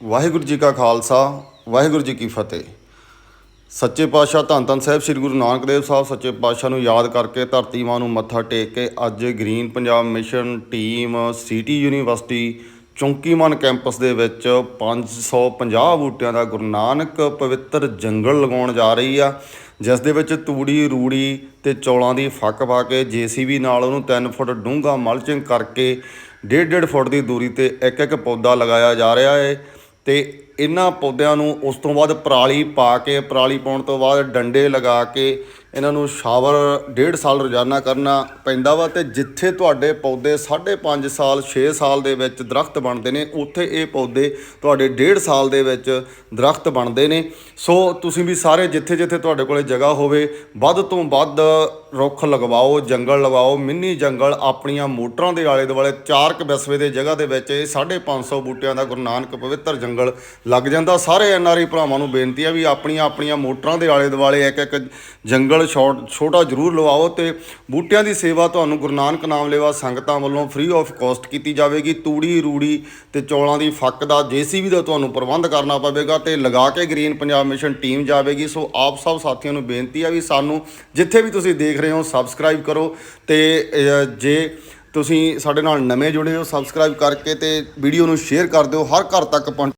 ਵਾਹਿਗੁਰੂ ਜੀ ਕਾ ਖਾਲਸਾ, ਵਾਹਿਗੁਰੂ ਜੀ ਕੀ ਫਤਿਹ। ਸੱਚੇ ਪਾਤਸ਼ਾਹ ਧੰਨ ਧੰਨ ਸਾਹਿਬ ਸ੍ਰੀ ਗੁਰੂ ਨਾਨਕ ਦੇਵ ਸਾਹਿਬ ਸੱਚੇ ਪਾਤਸ਼ਾਹ ਨੂੰ ਯਾਦ ਕਰਕੇ ਧਰਤੀ ਮਾਂ ਨੂੰ ਮੱਥਾ ਟੇਕ ਕੇ ਅੱਜ green Punjab mission team city university Chaunkiman campus ਦੇ ਵਿੱਚ 550 ਬੂਟਿਆਂ ਦਾ ਗੁਰੂ ਨਾਨਕ ਪਵਿੱਤਰ ਜੰਗਲ ਲਗਾਉਣ ਜਾ ਰਹੀ ਆ। ਜਿਸ ਦੇ ਵਿੱਚ ਤੂੜੀ, ਰੂੜੀ ਤੇ ਚੌਲਾਂ ਦੀ ਫੱਕ ਪਾ ਕੇ ਜੀਸੀਬੀ ਨਾਲ ਉਹਨੂੰ 3 ਫੁੱਟ ਡੂੰਘਾ ਮਲਚਿੰਗ ਕਰਕੇ 1.5 ਫੁੱਟ ਦੀ ਦੂਰੀ ਤੇ ਇੱਕ ਇੱਕ ਪੌਦਾ ਲਗਾਇਆ ਜਾ ਰਿਹਾ ਹੈ ਤੇ ਇਹਨਾਂ ਪੌਦਿਆਂ ਨੂੰ ਉਸ ਤੋਂ ਬਾਅਦ ਪਰਾਲੀ ਪਾ ਕੇ, ਪਰਾਲੀ ਪਾਉਣ ਤੋਂ ਬਾਅਦ ਡੰਡੇ ਲਗਾ ਕੇ ਇਹਨਾਂ ਨੂੰ ਸ਼ਾਵਰ ਡੇਢ ਸਾਲ ਰੋਜ਼ਾਨਾ ਕਰਨਾ ਪੈਂਦਾ ਵਾ ਤੇ ਜਿੱਥੇ ਤੁਹਾਡੇ ਪੌਦੇ 5.5 ਸਾਲ 6 ਸਾਲ ਦੇ ਵਿੱਚ ਦਰਖਤ ਬਣਦੇ ਨੇ, ਉੱਥੇ ਇਹ ਪੌਦੇ ਤੁਹਾਡੇ ਡੇਢ ਸਾਲ ਦੇ ਵਿੱਚ ਦਰਖਤ ਬਣਦੇ ਨੇ। ਸੋ ਤੁਸੀਂ ਵੀ ਸਾਰੇ ਜਿੱਥੇ ਜਿੱਥੇ ਤੁਹਾਡੇ ਕੋਲੇ ਜਗ੍ਹਾ ਹੋਵੇ, ਵੱਧ ਤੋਂ ਵੱਧ ਰੁੱਖ ਲਗਵਾਓ, ਜੰਗਲ ਲਗਾਓ, ਮਿੰਨੀ ਜੰਗਲ ਆਪਣੀਆਂ ਮੋਟਰਾਂ ਦੇ ਆਲੇ ਦੁਆਲੇ 4 ਕ ਦੇ ਜਗ੍ਹਾ ਦੇ ਵਿੱਚ ਇਹ 550 ਬੂਟਿਆਂ ਦਾ ਗੁਰੂ ਨਾਨਕ ਪਵਿੱਤਰ ਜੰਗਲ ਲੱਗ ਜਾਂਦਾ। ਸਾਰੇ ਐਨਆਰਆਈ ਭਰਾਵਾਂ ਨੂੰ ਬੇਨਤੀ ਆ ਵੀ ਆਪਣੀਆਂ ਆਪਣੀਆਂ ਮੋਟਰਾਂ ਦੇ ਆਲੇ ਦੁਆਲੇ ਇੱਕ ਇੱਕ ਜੰਗਲ ਛੋਟ- ਛੋਟਾ ਜ਼ਰੂਰ ਲਵਾਓ ਤੇ ਬੂਟਿਆਂ ਦੀ ਸੇਵਾ ਤੁਹਾਨੂੰ ਗੁਰੂ ਨਾਨਕ ਨਾਮ ਲੈਵਾ ਸੰਗਤਾਂ ਵੱਲੋਂ ਫ੍ਰੀ ਆਫ ਕਾਸਟ ਕੀਤੀ ਜਾਵੇਗੀ। ਤੂੜੀ, ਰੂੜੀ ਤੇ ਚੌਲਾਂ ਦੀ ਫੱਕ ਦਾ ਜੀਸੀਬੀ ਦਾ ਤੁਹਾਨੂੰ ਪ੍ਰਬੰਧ ਕਰਨਾ ਪਵੇਗਾ ਤੇ ਲਗਾ ਕੇ ਗ੍ਰੀਨ ਪੰਜਾਬ ਮਿਸ਼ਨ ਟੀਮ ਜਾਵੇਗੀ। ਸੋ ਆਪ ਸਭ ਸਾਥੀਆਂ ਨੂੰ ਬੇਨਤੀ ਆ ਵੀ ਸਾਨੂੰ ਜਿੱਥੇ ਵੀ ਤੁਸੀਂ ਦੇਖ ਰਹੇ ਹੋ ਸਬਸਕ੍ਰਾਈਬ ਕਰੋ ਤੇ ਜੇ ਤੁਸੀਂ ਸਾਡੇ ਨਾਲ ਨਵੇਂ ਜੁੜੇ ਹੋ ਸਬਸਕ੍ਰਾਈਬ ਕਰਕੇ ਤੇ ਵੀਡੀਓ ਨੂੰ ਸ਼ੇਅਰ ਕਰ ਦਿਓ। ਹਰ ਘਰ ਤੱਕ ਪਹੁੰਚ